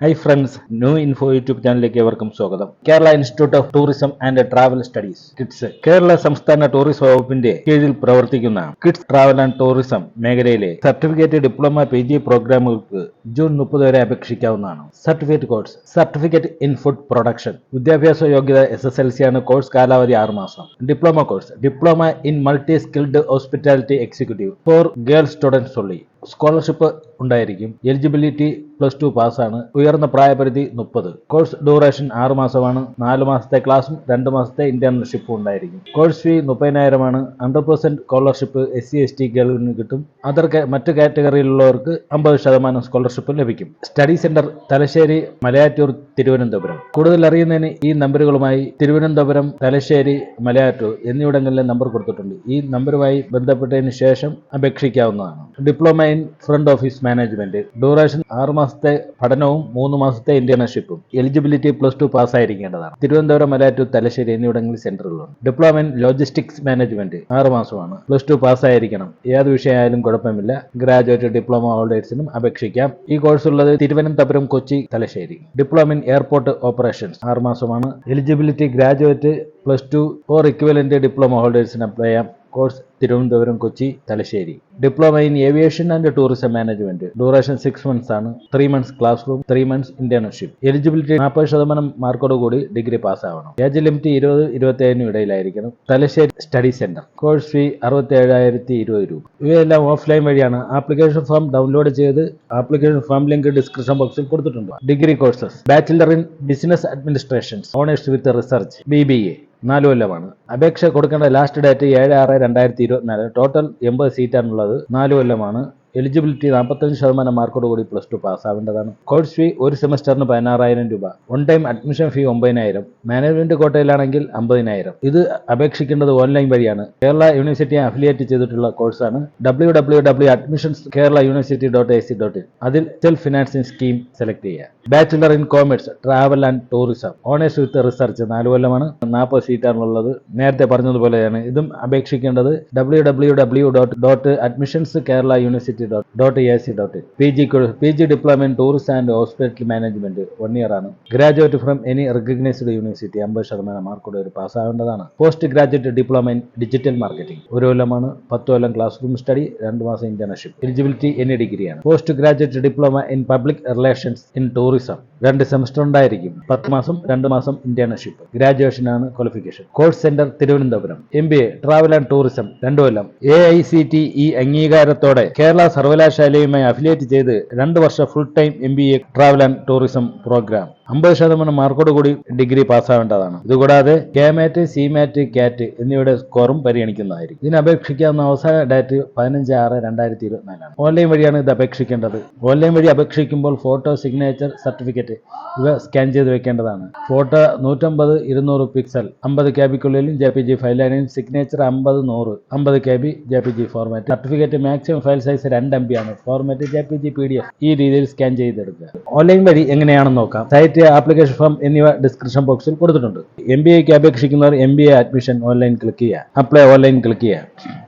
Hi friends new info YouTube ചാനലിലേക്ക് ഏവർക്കും സ്വാഗതം. Kerala institute of tourism and travel studies KITTS Kerala സംസ്ഥാന tourism വകുപ്പിന്റെ കീഴിൽ പ്രവർത്തിക്കുന്ന കിഡ്സ് ട്രാവൽ ആൻഡ് ടൂറിസം മേഖലയിലെ സർട്ടിഫിക്കറ്റ് ഡിപ്ലോമ പി ജി പ്രോഗ്രാമുകൾക്ക് ജൂൺ മുപ്പത് വരെ അപേക്ഷിക്കാവുന്നതാണ്. Certificate course certificate in food production വിദ്യാഭ്യാസ യോഗ്യത എസ് എസ് എൽ സി ആണ് കോഴ്സ് കാലാവധി ആറ് മാസം. Diploma course diploma in multi skilled hospitality executive for girls students ഉള്ളി സ്കോളർഷിപ്പ് ഉണ്ടായിരിക്കും. Eligibility plus to പാസ്സാണ്. ഉയർന്ന പ്രായപരിധി മുപ്പത്. കോഴ്സ് ഡ്യൂറേഷൻ ആറ് മാസമാണ്. നാല് മാസത്തെ ക്ലാസും രണ്ട് മാസത്തെ ഇന്റേൺഷിപ്പും ഉണ്ടായിരിക്കും. Course fee മുപ്പതിനായിരമാണ്. Hundred percent scholarship S C S T കേൾവിന് കിട്ടും. അതർ മറ്റ് കാറ്റഗറിയിലുള്ളവർക്ക് അമ്പത് ശതമാനം സ്കോളർഷിപ്പ് ലഭിക്കും. Study centre Thalassery Malayattoor Thiruvananthapuram. കൂടുതൽ അറിയുന്നതിന് ഈ നമ്പറുകളുമായി തിരുവനന്തപുരം തലശ്ശേരി മലയാറ്റൂർ എന്നിവിടങ്ങളിലെ നമ്പർ കൊടുത്തിട്ടുണ്ട്. ഈ നമ്പറുമായി ബന്ധപ്പെട്ടതിന് ശേഷം അപേക്ഷിക്കാവുന്നതാണ്. Diploma in front office management. Duration ആറ് മാസത്തെ പഠനവും മൂന്ന് മാസത്തെ ഇന്റേൺഷിപ്പും എലിജിബിലിറ്റി പ്ലസ് ടു പാസ്സായിരിക്കേണ്ടതാണ്. തിരുവനന്തപുരം മലയാറ്റൂർ തലശ്ശേരി എന്നിവിടങ്ങളിൽ സെന്ററുകളുണ്ട്. ഡിപ്ലോമ ഇൻ ലോജിസ്റ്റിക്സ് മാനേജ്മെന്റ് ആറ് മാസമാണ്. പ്ലസ് ടു പാസ്സായിരിക്കണം. ഏത് വിഷയമായാലും കുഴപ്പമില്ല. ഗ്രാജുവേറ്റ് ഡിപ്ലോമ ഹോൾഡേഴ്സിനും അപേക്ഷിക്കാം. ഈ കോഴ്സ് ഉള്ളത് Thiruvananthapuram Kochi Thalassery. Diploma in airport operations ആറ് മാസമാണ്. Eligibility graduate plus two or equivalent diploma ഹോൾഡേഴ്സിന് apply ചെയ്യാം. Course Thiruvananthapuram Kochi Thalassery. Diploma in aviation and tourism management duration six months ആണ്. Three months classroom three months internship eligibility നാൽപ്പത് ശതമാനം മാർക്കോട് കൂടി degree പാസ്സാവണം. Age limit ഇരുപത് ഇരുപത്തേഴിനും ഇടയിലായിരിക്കണം. Thalassery study centre course fee അറുപത്തി ഏഴായിരത്തി ഇരുപത് രൂപ. ഇവയെല്ലാം ഓഫ്ലൈൻ വഴിയാണ്. ആപ്ലിക്കേഷൻ ഫോം ഡൗൺലോഡ് ചെയ്ത് ആപ്ലിക്കേഷൻ ഫോം ലിങ്ക് ഡിസ്ക്രിപ്ഷൻ ബോക്സിൽ കൊടുത്തിട്ടുണ്ട്. Degree courses bachelor in business administration honours with research B B A നാല് കൊല്ലമാണ്. അപേക്ഷ കൊടുക്കേണ്ട ലാസ്റ്റ് ഡേറ്റ് ഏഴ് ആറ് രണ്ടായിരത്തി ഇരുപത്തിനാല്. ടോട്ടൽ എൺപത് സീറ്റാണുള്ളത് നാല് കൊല്ലമാണ്. എലിജിബിലിറ്റി നാൽപ്പത്തഞ്ച് ശതമാനം മാർക്കോട് കൂടി പ്ലസ് ടു പാസ്സാവേണ്ടതാണ്. കോഴ്സ് ഫീ ഒരു സെമസ്റ്ററിന് പതിനാറായിരം രൂപ. വൺ ടൈം അഡ്മിഷൻ ഫീ ഒമ്പതിനായിരം. മാനേജ്മെന്റ് കോട്ടയിലാണെങ്കിൽ അമ്പതിനായിരം. ഇത് അപേക്ഷിക്കേണ്ടത് ഓൺലൈൻ വഴിയാണ്. കേരള യൂണിവേഴ്സിറ്റി അഫിലിയേറ്റ് ചെയ്തിട്ടുള്ള കോഴ്സാണ് W W W admissions Kerala university dot A C dot in അതിൽ സെൽഫ് ഫിനാൻസിംഗ് സ്കീം സെലക്ട് ചെയ്യുക. Bachelor in commerce travel and tourism honours with research നാല് കൊല്ലമാണ്. നാൽപ്പത് സീറ്റാണുള്ളത് നേരത്തെ പറഞ്ഞതുപോലെയാണ്. ഇതും അപേക്ഷിക്കേണ്ടത് W W W dot dot admissions Kerala university dot dot A C dot P G P G diploma in tourist and hospital management one year ആണ്. Graduate from any recognised university അമ്പത് ശതമാനം മാർക്കോടെ ഒരു പാസ്സാവേണ്ടതാണ് post graduate diploma in digital marketing ഒരു കൊല്ലമാണ് പത്ത് കൊല്ലം class room study രണ്ട് മാസം ഇന്റേൺഷിപ്പ് എലിജിബിലിറ്റി എനി ഡിഗ്രിയാണ് post graduate diploma in public relations in tourism രണ്ട് സെമസ്റ്റർ ഉണ്ടായിരിക്കും. പത്ത് മാസം രണ്ട് മാസം ഇന്റേൺഷിപ്പ് ഗ്രാജുവേഷൻ ആണ് qualification course centre Thiruvananthapuram M B A travel and tourism രണ്ടു കൊല്ലം. A I C T E അംഗീകാരത്തോടെ Kerala സർവകലാശാലയുമായി അഫിലിയേറ്റ് ചെയ്ത് രണ്ട് വർഷ full time M travel and tourism programme അമ്പത് ശതമാനം മാർക്കോട് കൂടി ഡിഗ്രി പാസ്സാവേണ്ടതാണ്. ഇതുകൂടാതെ കാമാറ്റ് സിമാറ്റ് കാറ്റ് എന്നിവയുടെ സ്കോറും പരിഗണിക്കുന്നതായിരിക്കും. ഇതിന് അപേക്ഷിക്കാവുന്ന അവസാന ഡേറ്റ് പതിനഞ്ച് ആറ് രണ്ടായിരത്തി ഇരുപത്തിനാലാണ് ഓൺലൈൻ വഴിയാണ് ഇത് അപേക്ഷിക്കേണ്ടത്. ഓൺലൈൻ വഴി അപേക്ഷിക്കുമ്പോൾ ഫോട്ടോ സിഗ്നേച്ചർ സർട്ടിഫിക്കറ്റ് ഇവ സ്കാൻ ചെയ്ത് വെക്കേണ്ടതാണ്. ഫോട്ടോ നൂറ്റമ്പത് ഇരുന്നൂറ് പിക്സൽ അമ്പത് കെ ബിക്കുള്ളിലും ജെ പി ജി ഫയലാണെങ്കിലും സിഗ്നേച്ചർ അമ്പത് നൂറ് അമ്പത് K B J P G format. Certificate maximum file size രണ്ട് എം ബി ആണ്. Format J P G P D F ഈ രീതിയിൽ സ്കാൻ ചെയ്തെടുക്കുക. ഓൺലൈൻ വഴി എങ്ങനെയാണെന്ന് നോക്കാം. സൈറ്റ് ആപ്ലിക്കേഷൻ ഫോം എന്നിവ ഡിസ്ക്രിപ്ഷൻ ബോക്സിൽ കൊടുത്തിട്ടുണ്ട്. എം ബി എക്ക് അപേക്ഷിക്കുന്നവർ M B A admission online click ചെയ്യുക. അപ്ലൈ ഓൺലൈൻ ക്ലിക്ക് ചെയ്യുക.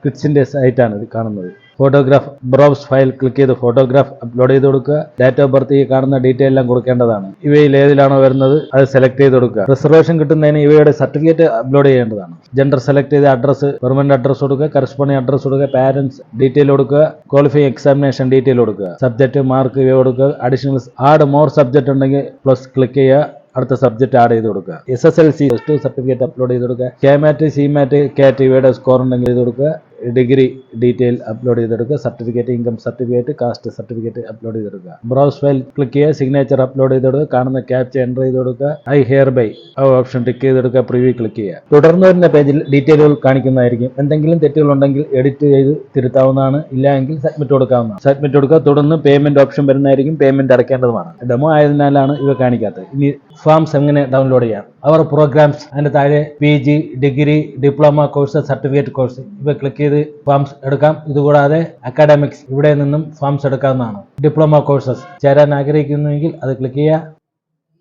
കിഡ്സിന്റെ സൈറ്റാണ് ഇത് കാണുന്നത്. ഫോട്ടോഗ്രാഫ് ബ്രൗസ് ഫയൽ ക്ലിക്ക് ചെയ്ത് ഫോട്ടോഗ്രാഫ് അപ്ലോഡ് ചെയ്ത് കൊടുക്കുക. ഡേറ്റ് ഓഫ് ബർത്ത് ഈ കാണുന്ന ഡീറ്റെയിൽ എല്ലാം കൊടുക്കേണ്ടതാണ്. ഇവയിൽ ഏതിലാണോ വരുന്നത് അത് സെലക്ട് ചെയ്ത് കൊടുക്കുക. റിസർവേഷൻ കിട്ടുന്നതിന് ഇവയുടെ സർട്ടിഫിക്കറ്റ് അപ്ലോഡ് ചെയ്യേണ്ടതാണ്. ജെൻഡർ സെലക്ട് ചെയ്ത അഡ്രസ് പെർമനന്റ് അഡ്രസ് കൊടുക്കുക. കറസ്പോണ്ടിങ് അഡ്രസ് കൊടുക്കുക. പാരന്റ്സ് ഡീറ്റെയിൽ കൊടുക്കുക. ക്വാളിഫൈ എക്സാമിനേഷൻ ഡീറ്റെയിൽ കൊടുക്കുക. സബ്ജക്ട് മാർക്ക് ഇവ കൊടുക്കുക. അഡീഷണൽ ആഡ് മോർ സബ്ജക്ട് ഉണ്ടെങ്കിൽ പ്ലസ് ക്ലിക്ക് ചെയ്യുക. അടുത്ത സബ്ജക്ട് ആഡ് ചെയ്ത് കൊടുക്കുക. S S L C plus two certificate upload ചെയ്ത് കൊടുക്കുക. കെ മാറ്റ് സി സിമാറ്റ് കാറ്റ് ഇവയുടെ സ്കോർ ഉണ്ടെങ്കിൽ ചെയ്ത് കൊടുക്കുക. ഡിഗ്രി ഡീറ്റെയിൽ അപ്ലോഡ് ചെയ്തെടുക്കുക. Certificate income certificate caste certificate upload ചെയ്തെടുക്കുക. ബ്രൗസ് ഫയൽ ക്ലിക്ക് ചെയ്യുക. സിഗ്നേച്ചർ അപ്ലോഡ് ചെയ്തെടുക്കുക. കാണുന്ന ക്യാപ്ച എന്റർ ചെയ്ത് കൊടുക്കുക ഐ ഹെയർ ബൈ ആ ഓപ്ഷൻ ടിക്ക് ചെയ്തെടുക്കുക. പ്രിവ്യൂ ക്ലിക്ക് ചെയ്യുക. തുടർന്ന് വരുന്ന പേജിൽ ഡീറ്റെയിലുകൾ കാണിക്കുന്നതായിരിക്കും. എന്തെങ്കിലും തെറ്റുകൾ ഉണ്ടെങ്കിൽ എഡിറ്റ് ചെയ്ത് തിരുത്താവുന്നതാണ്. ഇല്ല എങ്കിൽ സബ്മിറ്റ് കൊടുക്കാവുന്നതാണ്. സബ്മിറ്റ് കൊടുക്കുക. തുടർന്ന് പേയ്മെന്റ് ഓപ്ഷൻ വരുന്നതായിരിക്കും. പേയ്മെന്റ് അടയ്ക്കേണ്ടതുമാണ്. ഡെമോ ആയതിനാലാണ് ഇവ കാണിക്കാത്തത്. ഇനി ഫോംസ് എങ്ങനെ ഡൗൺലോഡ് ചെയ്യാം? അവർ പ്രോഗ്രാംസ് അതിന്റെ താഴെ P G degree diploma course certificate course ഇവ ക്ലിക്ക് ചെയ്ത് ഫോംസ് എടുക്കാം. ഇതുകൂടാതെ അക്കാഡമിക്സ് ഇവിടെ നിന്നും ഫോംസ് എടുക്കാവുന്നതാണ്. ഡിപ്ലോമ കോഴ്സസ് ചേരാൻ ആഗ്രഹിക്കുന്നുവെങ്കിൽ അത് ക്ലിക്ക് ചെയ്യുക.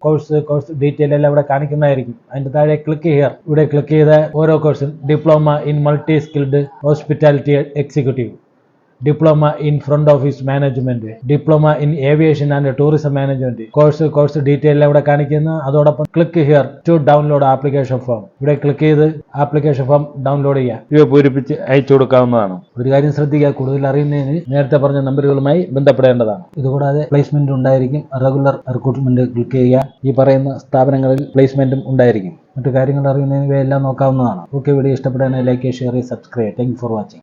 കോഴ്സ് കോഴ്സ് ഡീറ്റെയിൽ എല്ലാം ഇവിടെ കാണിക്കുന്നതായിരിക്കും. അതിന്റെ താഴെ ക്ലിക്ക് ചെയ്യുക. ഇവിടെ ക്ലിക്ക് ചെയ്ത ഓരോ കോഴ്സും diploma in multi skilled hospitality executive diploma in front office management diploma in aviation and tourism management. Course course detail ഇവിടെ കാണിക്കുന്നു? അതോടൊപ്പം click here to download application form. ഇവിടെ ക്ലിക്ക് ചെയ്ത് ആപ്ലിക്കേഷൻ ഫോം ഡൗൺലോഡ് ചെയ്യാം ഇവ പൂരിപ്പിച്ച് അയച്ചു കൊടുക്കാവുന്നതാണ്. ഒരു കാര്യം ശ്രദ്ധിക്കുക കൂടുതൽ അറിയുന്നതിന് നേരത്തെ പറഞ്ഞ നമ്പറുകളുമായി ബന്ധപ്പെടേണ്ടതാണ്. ഇതുകൂടാതെ പ്ലേസ്മെന്റ് ഉണ്ടായിരിക്കും. റെഗുലർ റിക്രൂട്ട്മെന്റ് ക്ലിക്ക് ചെയ്യുക. ഈ പറയുന്ന സ്ഥാപനങ്ങളിൽ പ്ലേസ്മെന്റും ഉണ്ടായിരിക്കും. മറ്റു കാര്യങ്ങൾ അറിയുന്നതിന് ഇവയെല്ലാം നോക്കാവുന്നതാണ്. ഓക്കെ വീഡിയോ ഇഷ്ടപ്പെടുകയാണെങ്കിൽ like share subscribe thank for watching